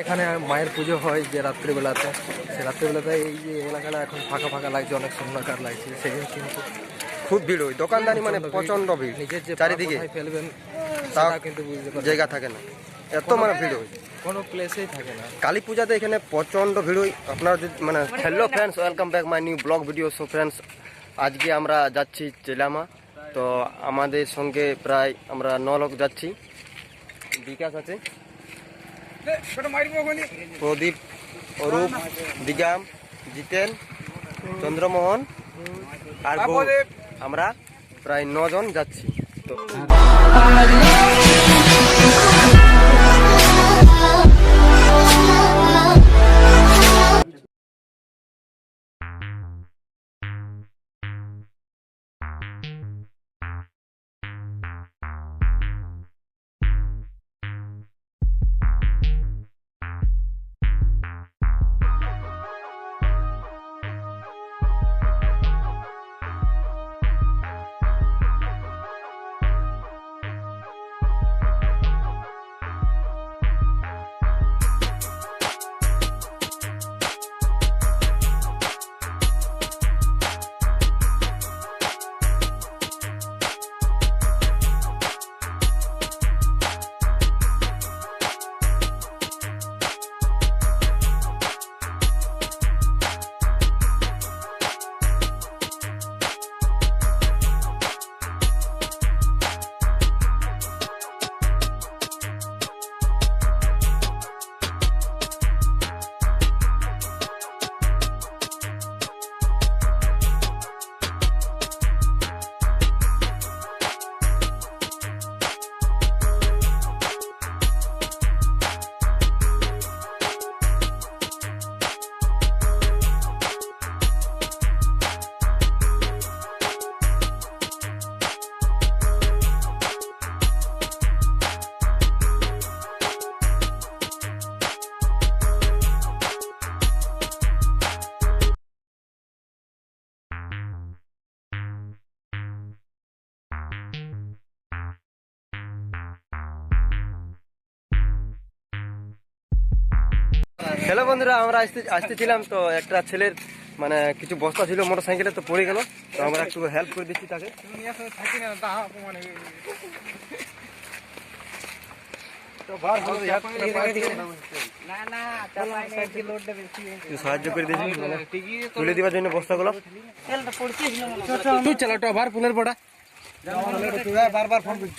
এখানে মায়ের পুজো হয় যে রাত্রিবেলাতে। সে রাত্রিবেলাতে এই যে এলাকাটা এখন ফাঁকা ফাঁকা লাগছে অনেক শূন্যকার লাগছে সেদিন কিন্তু খুব ভিড় হয়। দোকানদারি মানে প্রচণ্ড ভিড়। নিজের যে চারিদিকে। ফেলবেন তা কিন্তু বুঝতে জায়গা থাকে না। এত মানে ভিড় হয়। কোনো প্লেসেই থাকে না। কালী পূজাতে এখানে প্রচণ্ড ভিড় হয়। আপনারা যদি মানে hello friends welcome back my new blog video so friends আজকে আমরা যাচ্ছি চেলামা। তো আমাদের সঙ্গে প্রায় আমরা ন লোক যাচ্ছি। বিকাশ আছে। প্রদীপ অরূপ দিগাম জিতেন চন্দ্রমোহন আর। আমরা প্রায় নজন যাচ্ছি তো হ্যালো বন্ধুরা আমরা আসতে আসতেছিলাম তো একটা ছেলের মানে কিছু বস্তা ছিল মোটর সাইকেলে তো পড়ে গেল। তো আমরা একটু হেল্প করে দিচ্ছি তাকে। সাহায্য করে দিয়েছি তুলে দেওয়ার জন্য বস্তাগুলো। তুই চালা বার পুলের পড়া বারবার ফোন করছ।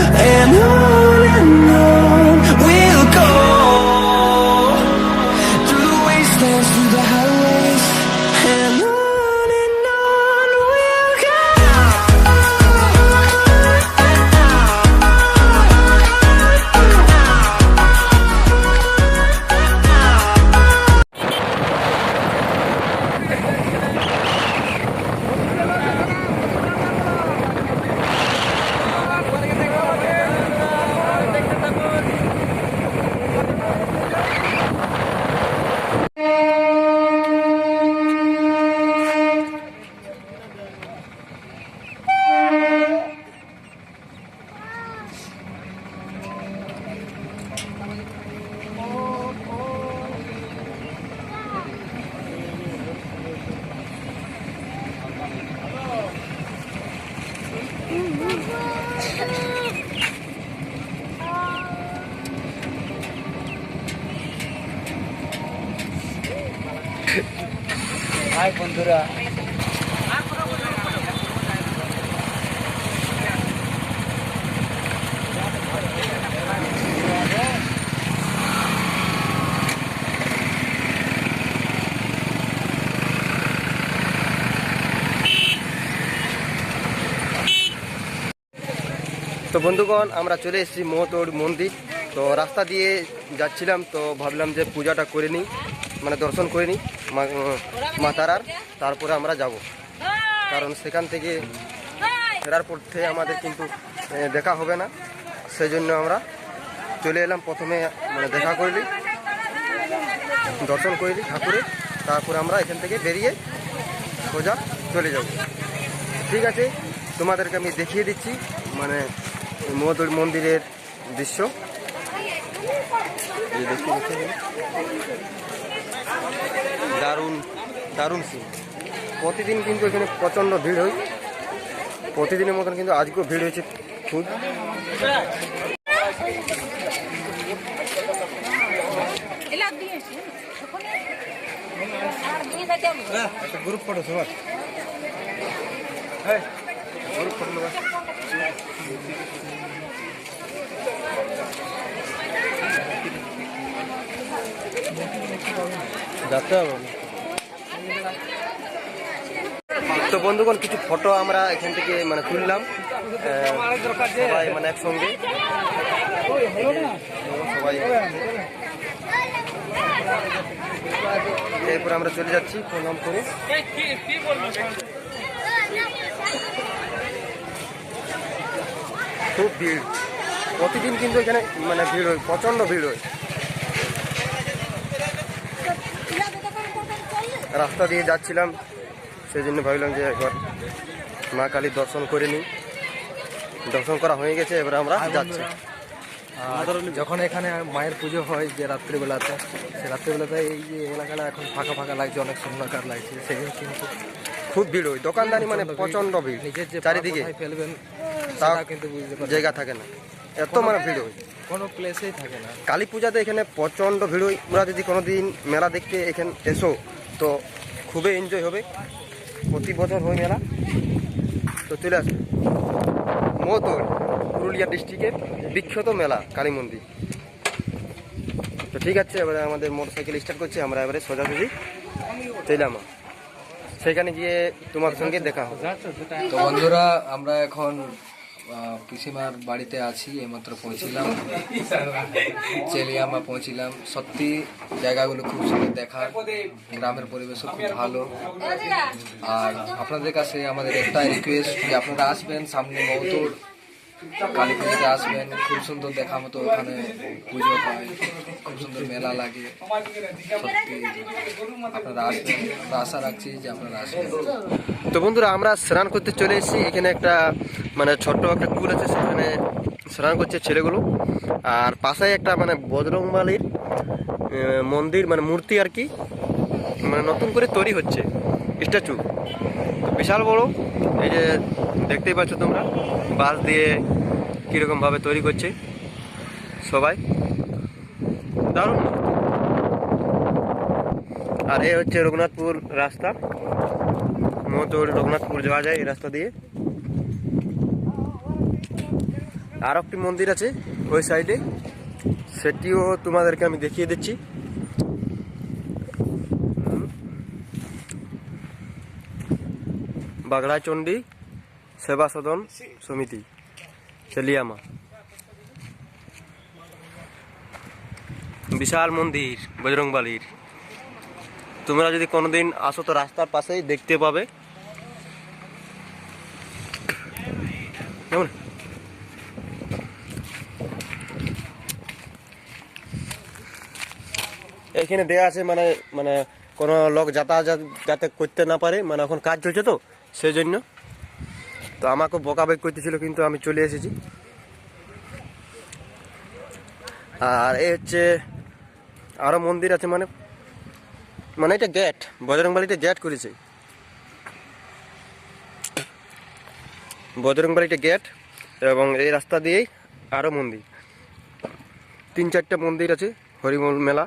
and I hi বন্ধুরা তো বন্ধুগণ, আমরা চলে এসেছি মহতোর মন্দির। তো রাস্তা দিয়ে যাচ্ছিলাম, তো ভাবলাম যে পূজাটা করে নিই মানে দর্শন করে নিই মা- তারার। তারপরে আমরা যাব। কারণ সেখান থেকে ফেরার পথে আমাদের কিন্তু দেখা হবে না। সেই জন্য আমরা চলে এলাম, প্রথমে মানে দেখা করলি দর্শন করলি ঠাকুরের। তারপরে আমরা এখান থেকে বেরিয়ে সোজা চলে যাব। ঠিক আছে, তোমাদেরকে আমি দেখিয়ে দিচ্ছি মানে মধুর মন্দিরের দৃশ্য। এই দেখতে দেখতে গেলে। দারুণ দারুণ সিন প্রতিদিন কিন্তু এখানে প্রচণ্ড ভিড় হয়। প্রতিদিনের মতন কিন্তু আজকেও ভিড় হয়েছে খুব। দিয়ে যাচ্ছে একটা গ্রুপ ফটো তো বন্ধুগণ, কিছু ফটো আমরা এখান থেকে মানে তুললাম। সবাই মানে একসঙ্গে। সবাই। এরপর আমরা চলে যাচ্ছি প্রণাম করে। খুব ভিড়। প্রতিদিন কিন্তু এখানে মানে ভিড় হয় প্রচণ্ড ভিড় হয়। রাস্তা দিয়ে যাচ্ছিলাম সেই জন্য ভাবলাম যে একবার মা কালীর দর্শন করে নিই। দর্শন করা হয়ে গেছে এবার আমরা যাচ্ছি। যখন এখানে মায়ের পুজো হয় যে রাত্রিবেলাতে সে রাত্রিবেলাতে এই যে এলাকাটা এখন ফাঁকা ফাঁকা লাগছে অনেক শূন্যকার লাগছে সেদিন কিন্তু খুব ভিড় হয়। দোকানদারি মানে প্রচণ্ড ভিড়। চারিদিকে। ফেলবেন সেটা কিন্তু বুঝতে জায়গা থাকে না। এত মানে ভিড় হয় কোনো প্লেসেই থাকে না। কালী পূজাতে এখানে প্রচণ্ড ভিড় হয়। তোমরা যদি কোনো দিন মেলা দেখতে এখানে এসো তো খুবই এনজয় হবে। প্রতি বছর হয় মেলা। তো চলে আসবে মতোর পুরুলিয়া ডিস্ট্রিক্টের বিখ্যাত মেলা কালী মন্দির। তো ঠিক আছে এবারে আমাদের মোটর সাইকেল স্টার্ট করছি। আমরা এবারে সোজাসুজি চলামা সেখানে গিয়ে তোমার সঙ্গে দেখা হবে। তো বন্ধুরা আমরা এখন পিসিমার বাড়িতে আছি, এইমাত্র পৌঁছিলাম। চেলিয়ামা পৌঁছিলাম। সত্যি জায়গাগুলো খুব সুন্দর দেখার, গ্রামের পরিবেশও খুব ভালো। আর আপনাদের কাছে আমাদের একটা রিকোয়েস্ট যে আপনারা আসবেন সামনে মৌতোর কালী পুজোতে আসবেন, খুব সুন্দর দেখা মতো ওখানে পুজো হয় খুব সুন্দর মেলা লাগে। আপনারা আসবেন আশা রাখছি যে আপনারা আসবেন। তো বন্ধুরা, আমরা স্নান করতে চলে এসেছি। এখানে একটা মানে ছোট্ট একটা কুল আছে, সেখানে স্নান করছে ছেলেগুলো। আর পাশে একটা মানে বজরংবালির মন্দির মানে মূর্তি আর কি মানে নতুন করে তৈরি হচ্ছে। স্ট্যাচু। বিশাল বড়। এই যে দেখতেই পাচ্ছ তোমরা, বাঁশ দিয়ে কীরকমভাবে তৈরি করছে সবাই। দারুণ। আর এই হচ্ছে রঘুনাথপুর রাস্তা। মতোর রঘুনাথপুর যাওয়া যায় এই রাস্তা দিয়ে। আর একটি মন্দির আছে ওই সাইডে। সেটিও তোমাদেরকে আমি দেখিয়ে দিচ্ছি। বাগড়াচণ্ডী সেবা সদন সমিতি চেলিয়ামা বিশাল মন্দির, বজরংবালির। তোমরা যদি কোনোদিন আসো তো রাস্তার পাশেই দেখতে পাবে। কেমন? এখানে দেয়া আছে মানে মানে কোনো লোক যাতায়াত যাতে করতে না পারে মানে এখন কাজ চলছে তো। সেই জন্য তো আমাকে বকাবেক করতেছিল, কিন্তু আমি চলে এসেছি। আর এই হচ্ছে আরও মন্দির আছে মানে মানে এটা গেট বজরংবাড়িতে গেট করেছে। বজরংবাড়িতে গেট এবং এই রাস্তা দিয়েই আরও মন্দির। তিন চারটা মন্দির আছে হরিমল মেলা।